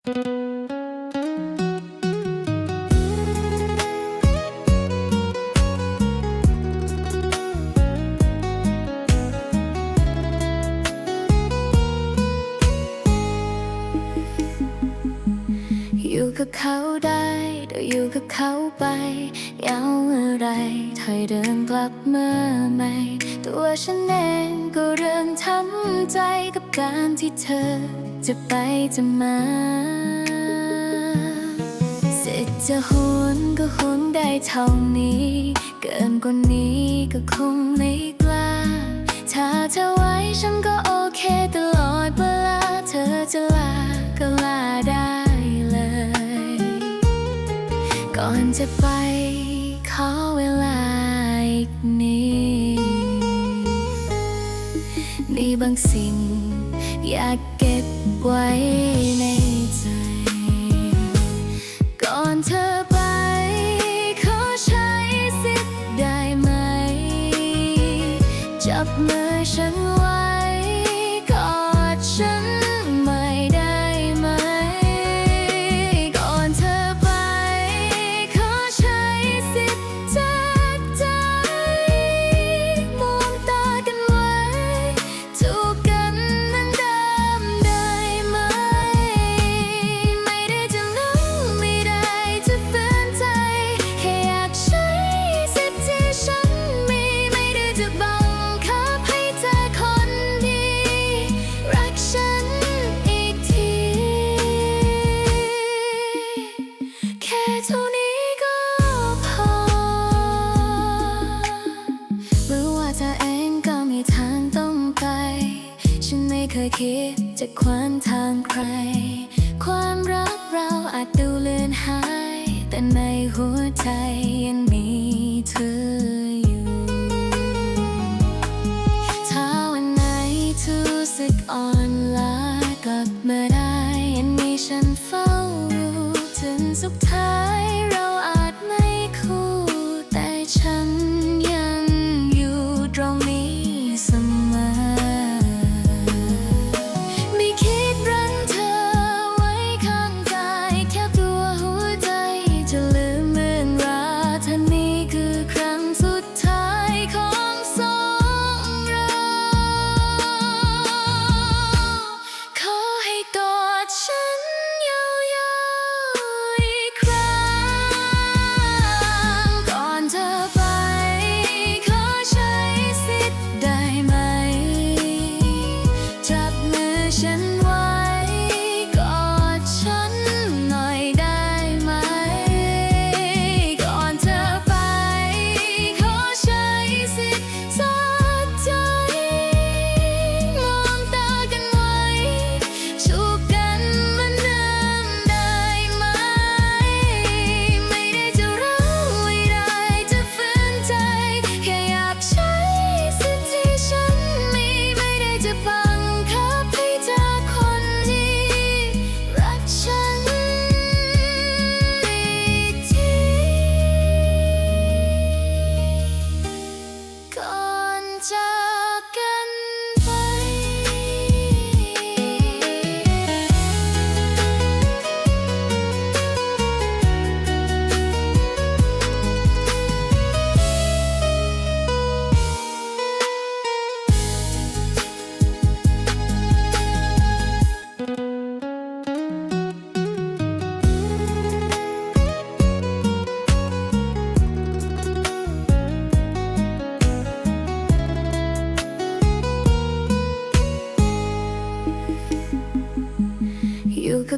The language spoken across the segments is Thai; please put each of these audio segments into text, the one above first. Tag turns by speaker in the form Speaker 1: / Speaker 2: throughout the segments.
Speaker 1: อยู่กับเขาได้เดี๋ยวอยู่กับเขาไปยาวอะไรถอยเดินกลับเมื่อไหม่ตัวฉันเองก็เริ่มทำใจกับการที่เธอจะไปจะมา จะหวนก็หวนได้เท่านี้ เกินกว่านี้ก็คงไม่กล้า ถ้าเธอไว้ฉันก็โอเคตลอดเวลาเธอจะลาก็ลาได้เลย ก่อนจะไปขอเวลาอีกนิดมีบางสิ่งอยากเก็บไว้ใน อาจดูเลือนหาย แต่ในหัวใจยังมีเธออยู่ ถ้าวันไหนเธอรู้สึกอ่อนล้ากลับมาได้ยังมีฉันเฝ้ารู้ถึงสุดท้าย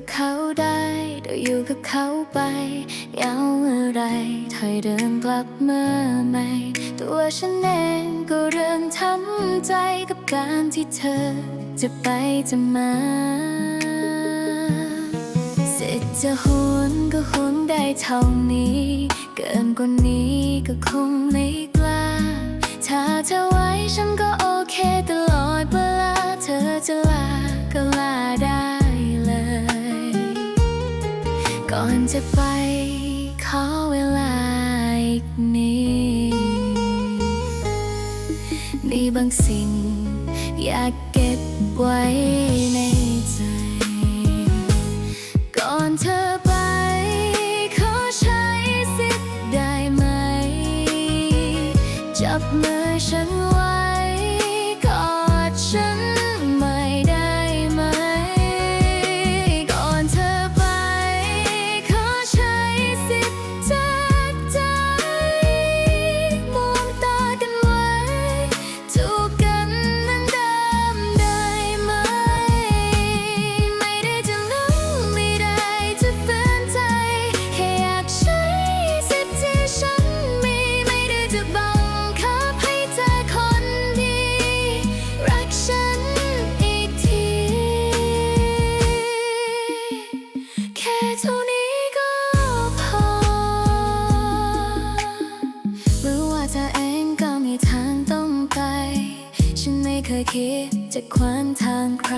Speaker 1: กับเขาได้เดี๋ยวอยู่กับเขาไปยาวอะไรถอยเดินกลับเมื่อไหม่ตัวฉันเองก็เริ่มทำใจกับการที่เธอ จะไปจะมาเสร็จจะหวนก็หวนได้เท่านี้ เกินกว่านี้ก็คงไม่กล้า ถ้าเธอไว้ฉันก็โอเคตลอดเวลาเธอจะลาก็ลาได้ อนจะไปขอเวลาอีกนิดมีบางสิ่งอยากเก็บไว้ในใจ ก่อนเธอ จะควางทางใคร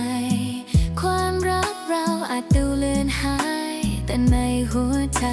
Speaker 1: ความรักเราอาจดูเลือนหาย แต่ในหัวใจ